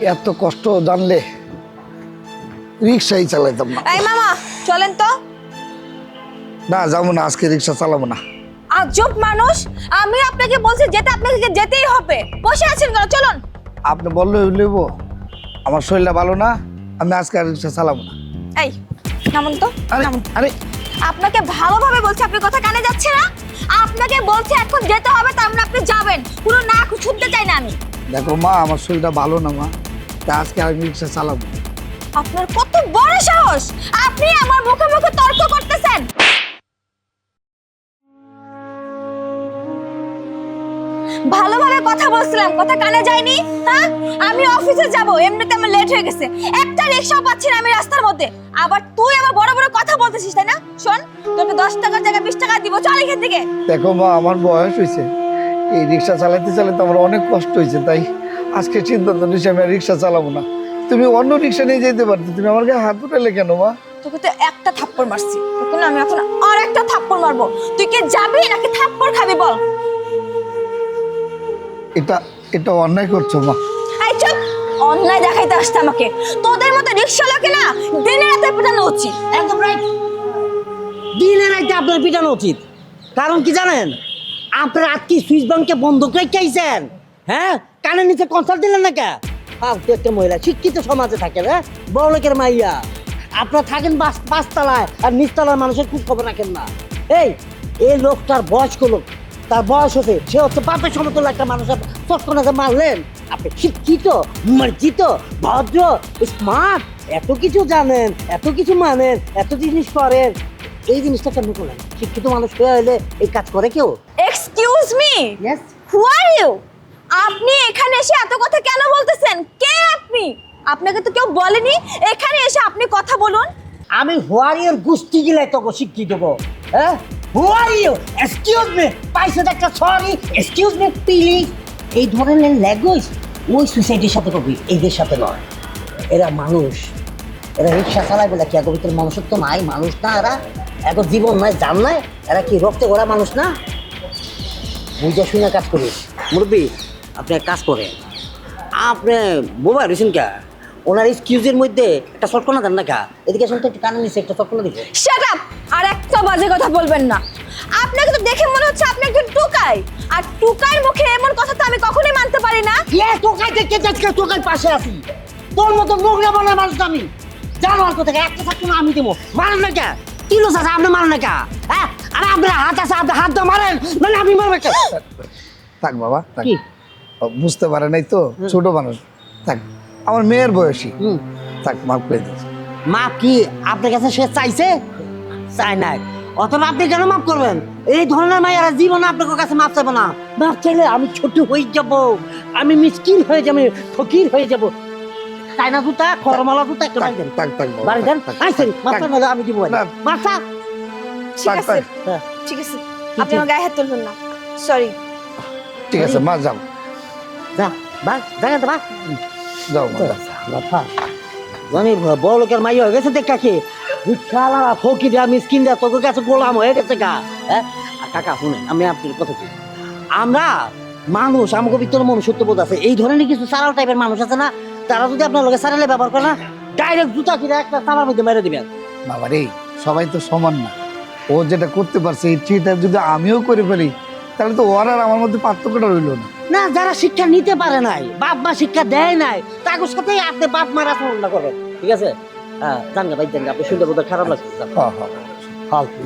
এত কষ্ট জানলে রিক্সাই চালাইতাম না। এই মামা চলেন তো। না যাব না আজকে রিক্সা চালাবো না। আজব মানুষ আমি আপনাকে বলছি যেতে আপনাকে যেতেই হবে। বসে আছেন কেন? চলুন। আপনি বললে লইব আমার শরীরটা ভালো না আমি আজকে আর রিক্সা চালাবো না। এই নামুন তো আরে নামুন। আরে। আপনাকে ভালোভাবে বলছি আপনার কথা কানে যাচ্ছে না। আপনাকে বলছি এখন যেতে হবে তার মানে আপনি যাবেন। পুরো না শুনতে চাই না আমি। দেখো মা আমার শরীরটা ভালো না মা। তা আজকে আমি রিক্সা চালাবো। আপনার কত বড় সাহস! আপনি আমার মুখে মুখে তর্ক করতেছেন! ভালোভাবে কথা বলছিলাম কথা কানে যায়নি? হ্যাঁ? আমি অফিসে যাব এমনিতে আমার লেট হয়ে গেছে। একটা রিক্সাও পাচ্ছি না আমি রাস্তার মধ্যে। আবার তুই আমার বড় বড় কথা বলতেছিস তাই না? শোন তোকে দশ টাকার জায়গায় বিশ টাকা দিব চল এখান থেকে। দেখো মা আমার বয়স হয়েছে। এই রিক্সা চালাতে চালাতে আমার অনেক কষ্ট হয়েছে তাই আজকে সিদ্ধান্ত নিয়েছি আমি রিক্সা চালাবো না। তুমি অন্য রিক্সা নিয়ে যেতে পারতে তুমি আমার গায়ে হাত উঠালে কেন মা? তোকে তো একটা থাপ্পড় মারছি। তোকে না আমি এখন আর একটা থাপ্পড় মারবো। তুই কি যাবি নাকি থাপ্পড় খাবি বল। এটা এটা অন্যায় করছ মা। এই চুপ! অন্যায় দেখাইতে আসতে আমাকে। তোদের মতো রিক্সা লোকে না দিনে রাতে পেটানো উচিত। একদম রাইট দিনে রাইতে আপনার পিটানো উচিত। কারণ কি জানেন? আপনার আজকে সুইস ব্যাংকে বন্ধক রেখে আইছেন? হ্যাঁ? কানের নিচে কনসাল্ট দিলেন না কে? ফালতু একটা মহিলা শিক্ষিত সমাজে থাকেন হ্যাঁ বড় লোকের মাইয়া। আপনারা থাকেন পাঁচ পাঁচতলায় আর নিচতলার মানুষের খুব খবর রাখেন না। এই এই লোকটার বয়স্ক লোক তার বয়স হচ্ছে সে হচ্ছে বাপের সমতুল্য একটা মানুষের চটকনাতে মারলেন। আপনি শিক্ষিত মার্জিত ভদ্র স্মার্ট এত কিছু জানেন এত কিছু মানেন এত জিনিস করেন। এই জিনিসটা কেন করলেন? শিক্ষিত মানুষ হয়ে হলে এই কাজ করে কেউ? Excuse me who are you আপনি এখানে এসে এত কথা কেন বলতেছেন? কে আপনি? আপনাকে তো কেউ বলেনি। এখানে এসে আপনি কথা বলুন। আমি হোয়ারিয়র গুষ্টি গিলাই তোকে শিক্ষিত দেবো হ্যাঁ? হোয়ারিও এক্সকিউজ মি পাইছে একটা সরি এক্সকিউজ মি প্লিজ এই ধরনের ল্যাঙ্গুয়েজ ওই সোসাইটির সাথে কবি এদের সাথে নয়। এরা মানুষ এরা রিক্সা চালায় বলে কি আগো ভিতরে মানুষত্ব নাই মানুষ না এরা। এখন জীবন নয় জান নাই এরা কি রক্তে ওরা মানুষ না? বুঝে শুনে কাজ করিস। মুরব্বী আপনি এক কাজ করেন। আপনি বোবা রয়েছেন কে? ওনার এক্সকিউজের মধ্যে একটা শর্টকোনা দেন না কা? এদিকে শুনতে একটু কানে নিচে একটা শর্টকোনা দিবে শাট আপ আর একটা বাজে কথা বলবেন না। আপনাকে তো দেখে মনে হচ্ছে আপনি একজন টুকাই। আর টুকাইয়ের মুখে এমন কথা তো আমি কখনোই মানতে পারি না। কে তোকাই দেখে যাচ্ছে তোকাই পাশে আছি? তোর মতো নোংরা বানায় মানুষ তো আমি। জানো আর কোথায় একটা থাকতো না আমি দেবো। মারেন না কে? কিলো আছে? আপনি মারেন না কে? হ্যাঁ? আরে আপনার হাত আছে আপনি হাত দিয়ে মারেন মানে আপনি মারবেন কে? থাক বাবা থাক। বুঝতে পারে নাই তো ছোট মানুষ। থাক আমার মেয়ের বয়সী। হুম। থাক মাফ করে দিচ্ছি মাপ কি আপনার কাছে সে চাইছে? চাই নাই। অথবা আপনি কেন মাফ করবেন? এই ধরনের মায়েরা জীবনে আপনার কাছে মাপ চাইব না। মাপ চাইলে আমি ছোট হয়ে যাব। আমি মিসকিন হয়ে যাব ফকির হয়ে যাব। চাইনা জুতা খরমালা জুতা একটা বাড়ি দেন। থাক থাক বাবা, বাড়ি দেন আইসেন মাথা থাক। আমি দিব না। মাথা ঠিক আছে। হ্যাঁ। ঠিক আছে। আপনি আমার গায়ে হাত তুলবেন না। সরি ঠিক আছে মা যাও। যা বা জায়গা বা যাও মা যাও। জানি বড় লোকের মাই হয়ে গেছে দেখ কাকে ফকির দেওয়া মিসকিন দেওয়া তোকে কাছে গোলাম হয়ে গেছে গা। হ্যাঁ? কাকা শুনেন আমি আপনার কথা কি? আমরা মানুষ আমাকে ভিতরে মনুষ্যত্ব বোধ আছে। এই ধরনের কিছু সারাল টাইপের মানুষ আছে না তারা যদি আপনার লোকের সারালে ব্যবহার করে না ডাইরেক্ট জুতা কিনে একটা সারার মধ্যে মেরে দিবেন। বাবা রে সবাই তো সমান না। ও যেটা করতে পারছে এই চিটা যদি আমিও করে ফেলি তাহলে তো ওর আর আমার মধ্যে পার্থক্যটা রইল না। না, যারা শিক্ষা নিতে পারে নাই, বাপ মা শিক্ষা দেয় নাই তাকে সাথে আপনি বাপ মার আচরণ করেন ঠিক আছে? হ্যাঁ জান ভাই, জান আপনি শুনতে বোধ খারাপ লাগছে। হ্যাঁ হ্যাঁ ফালতু।